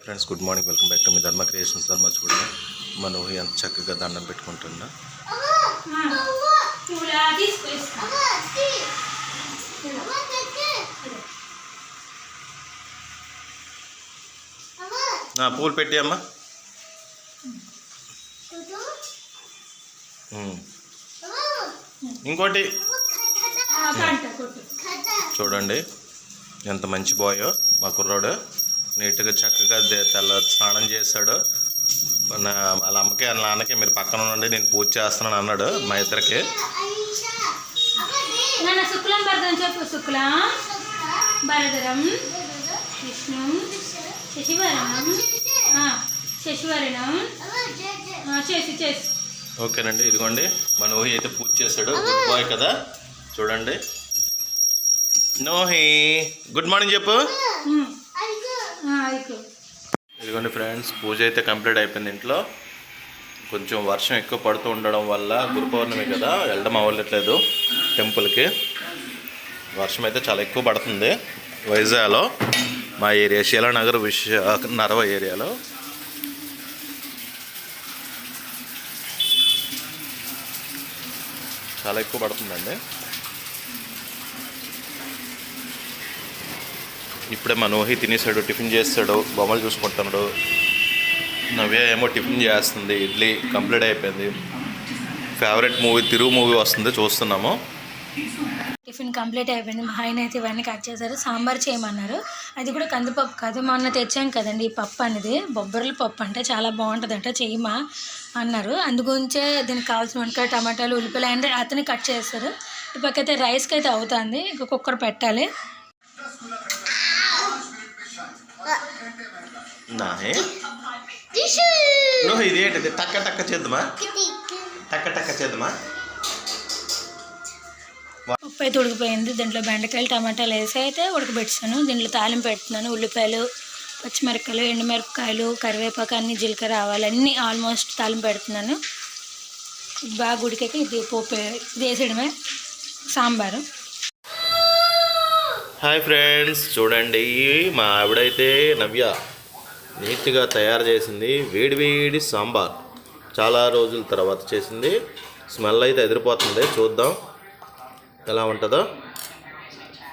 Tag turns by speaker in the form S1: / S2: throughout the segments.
S1: Friends good morning welcome back to me Dharma creations ధర్మ చూడండి మన ఊహి ఎంత చక్కగా దండం పెట్టుకుంటున్నా నా పూలు పెట్టి అమ్మా. ఇంకోటి. చూడండి. ఎంత మంచి బాయో మా కుర్రాడు. నీట్గా చక్కగా తెల్ల స్నానం చేశాడు. మన వాళ్ళ అమ్మకి వాళ్ళ నాన్నకి మీరు పక్కన ఉండండి నేను పూజ చేస్తున్నాను అన్నాడు మా ఇద్దరికి.
S2: నాన్న శుక్లం భరతం చెప్పు శుక్లం భరధరం విష్ణు. శశివరణం. ఆ, శశివరణం. ఆ, చేసి చేసి.
S1: ఓకేనండి ఇదిగోండి. మన ఊహి అయితే పూజ చేశాడు. గుడ్ బాయ్ కదా. చూడండి. నోహి గుడ్ మార్నింగ్ చెప్పు. ఇదిగోండి ఫ్రెండ్స్ పూజ అయితే కంప్లీట్ అయిపోయింది ఇంట్లో. కొంచెం వర్షం ఎక్కువ పడుతూ ఉండడం వల్ల గురు పౌర్ణమి కదా వెళ్ళడం అవ్వట్లేదు టెంపుల్కి. వర్షం అయితే చాలా ఎక్కువ పడుతుంది వైజాగ్లో మా ఏరియా శీలానగర్ విశాఖ నరవ ఏరియాలో. చాలా ఎక్కువ పడుతుందండి. ఇప్పుడే మనోహి తినేసాడు టిఫిన్ చేస్తాడు బొమ్మలు చూసుకుంటున్నాడు. నవ్య ఏమో టిఫిన్ చేస్తుంది ఇడ్లీ కంప్లీట్ అయిపోయింది. ఫేవరెట్ మూవీ తిరుగు మూవీ వస్తుంది చూస్తున్నాము.
S2: టిఫిన్ కంప్లీట్ అయిపోయింది మా ఆయన అయితే ఇవన్నీ కట్ చేశారు సాంబార్ చేయమన్నారు. అది కూడా కందిపప్పు కాదు మొన్న తెచ్చాం కదండి ఈ పప్పు అనేది. బొబ్బర్ల పప్పు అంటే చాలా బాగుంటుందంట చేయమా అన్నారు. అందుగురించే దీనికి కావాల్సిన వంకాయ టమాటాలు ఉల్లిపాయలు అంటే అతనే కట్ చేస్తారు ఈ పక్క అయితే రైస్కి అయితే అవుతుంది ఇంక కుక్కర్ పెట్టాలి.
S1: నాహే? నువ్వు ఇది ఏంటిది? టక్క టక్క చేద్దామా? టక్క టక్క చేద్దామా?
S2: ఉప్పు అయితే ఉడికిపోయింది. దీంట్లో బెండకాయలు టమాటాలు వేసి అయితే ఉడకబెట్టాను దీంట్లో తాలింపు పెడుతున్నాను. ఉల్లిపాయలు పచ్చిమిరపకాయలు ఎండుమిరపకాయలు కరివేపాకు అన్ని జీలకర్ర ఆవాలు అన్నీ ఆల్మోస్ట్ తాలింపు పెడుతున్నాను. బాగా ఉడికాక ఇది పోపు ఇది వేసేయడమే. సాంబారు.
S1: హాయ్ ఫ్రెండ్స్ చూడండి మా ఆవిడైతే నవ్య. నీట్గా తయారు చేసింది. వేడివేడి సాంబార్. చాలా రోజుల తర్వాత చేసింది. స్మెల్ అయితే ఎదిరిపోతుంది. చూద్దాం. ఎలా ఉంటుందో.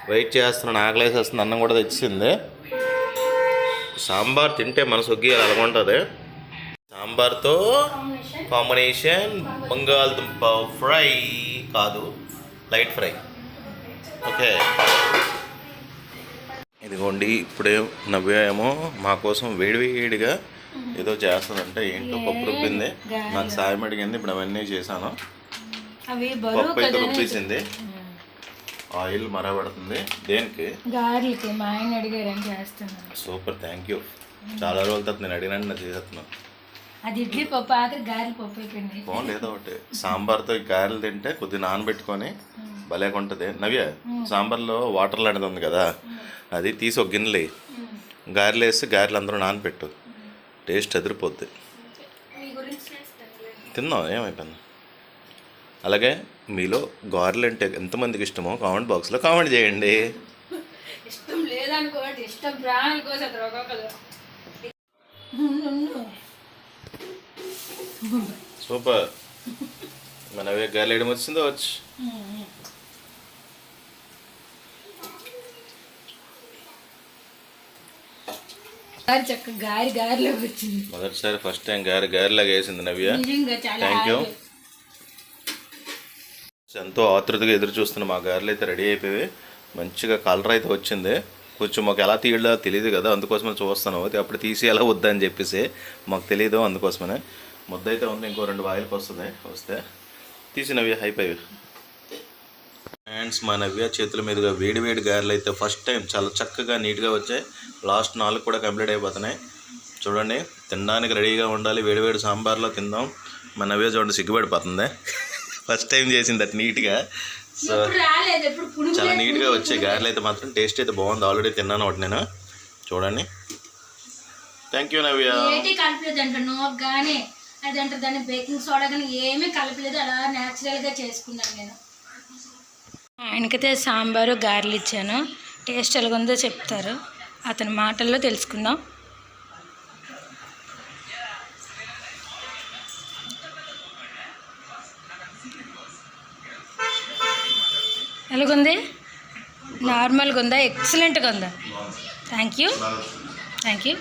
S1: వెయిట్ చేస్తున్నాను ఆకలేసేస్తుంది అన్నం కూడా తెచ్చింది. సాంబార్ తింటే మనసు ఒగ్గి అలాగుంటుంది. సాంబార్తో కాంబినేషన్ బంగాళదుంప ఫ్రై కాదు లైట్ ఫ్రై. ఓకే. ఇదిగోండి ఇప్పుడే నవ్య ఏమో మా కోసం వేడివేడిగా ఏదో చేస్తుందంటే ఏంటో పప్పు రుబ్బింది. నాకు సాయం అడిగింది ఇప్పుడు అవన్నీ చేశాను. పప్పు అయితే రుబ్బేసింది. ఆయిల్ మరబడుతుంది దేనికి?
S2: గారెలకి. మా ఆయన అడిగారని చేస్తున్నాను
S1: సూపర్ థ్యాంక్ యూ. చాలా రోజుల తర్వాత నేను అడిగినట్టు నేను చేస్తున్నాను
S2: అది ఇడ్లీ పప్పు ఆఖరి గారెల పప్పు అయిపోయింది.
S1: బాగుంది ఏదో ఒకటి. సాంబార్తో ఈ గారెలు తింటే కొద్దిగా నానబెట్టుకొని భలేగా ఉంటుంది నవ్య సాంబార్లో వాటర్ లాంటిది ఉంది కదా అది తీసి ఒక గిన్నెలు. గారెలు వేసి గారెలు అందరూ నానబెట్టు. టేస్ట్ అదిరిపోద్ది
S2: మీ గురించి
S1: తిన్నాం ఏమైపోయింది? అలాగే మీలో గారెలు అంటే ఎంతమందికి ఇష్టమో కామెంట్ బాక్స్లో కామెంట్ చేయండి.
S2: ఇష్టం లేదనుకోండి ఇష్టం ప్రాణాల కోసం
S1: సూపర్. మనవే గారెలు వేయడం వచ్చిందో వచ్చి?
S2: గారి చక్క గారి గారిలో వచ్చింది.
S1: మొదటిసారి ఫస్ట్ టైం గారె గారెలాగా వేసింది నవ్య. Thank you. ఎంతో ఆతృతగా ఎదురు చూస్తున్న మా గారెలు అయితే రెడీ అయిపోయి మంచిగా కలర్ అయితే వచ్చింది. కొంచెం మాకు ఎలా తీయడో తెలియదు కదా అందుకోసమే చూస్తాను అప్పుడు తీసి ఎలా వద్దని చెప్పేసి మాకు తెలియదు అందుకోసమనే. ముద్ద అయితే ఉంది ఇంకో రెండు వాయిల్కి వస్తుంది వస్తే తీసి నవ్య అయిపోయి ఫ్రెండ్స్ మా నవ్య చేతుల మీదుగా వేడి వేడి గారెలు అయితే ఫస్ట్ టైం చాలా చక్కగా నీట్గా వచ్చాయి. లాస్ట్ నాలుగు కూడా కంప్లీట్ అయిపోతున్నాయి. చూడండి తినడానికి రెడీగా ఉండాలి వేడి వేడి సాంబార్లో తిందాం. మా నవ్య చూడండి సిగ్గుపడిపోతుంది. ఫస్ట్ టైం చేసింది అటు నీట్గా. సో చాలా నీట్గా వచ్చే గారెలు అయితే మాత్రం. టేస్ట్ అయితే బాగుంది ఆల్రెడీ తిన్నాను ఒకటి నేను. చూడండి. Thank you Navya.
S2: అదంటే దాన్ని బేకింగ్ సోడా కానీ ఏమీ కలపలేదు అలా న్యాచురల్గా చేసుకున్నాను నేను. ఆయనకైతే సాంబారు గారెలు ఇచ్చాను. టేస్ట్ ఎలాగుందో చెప్తారు. అతని మాటల్లో తెలుసుకుందాం. ఎలాగుంది? నార్మల్గా ఉందా? ఎక్సలెంట్గా ఉందా? Thank you thank you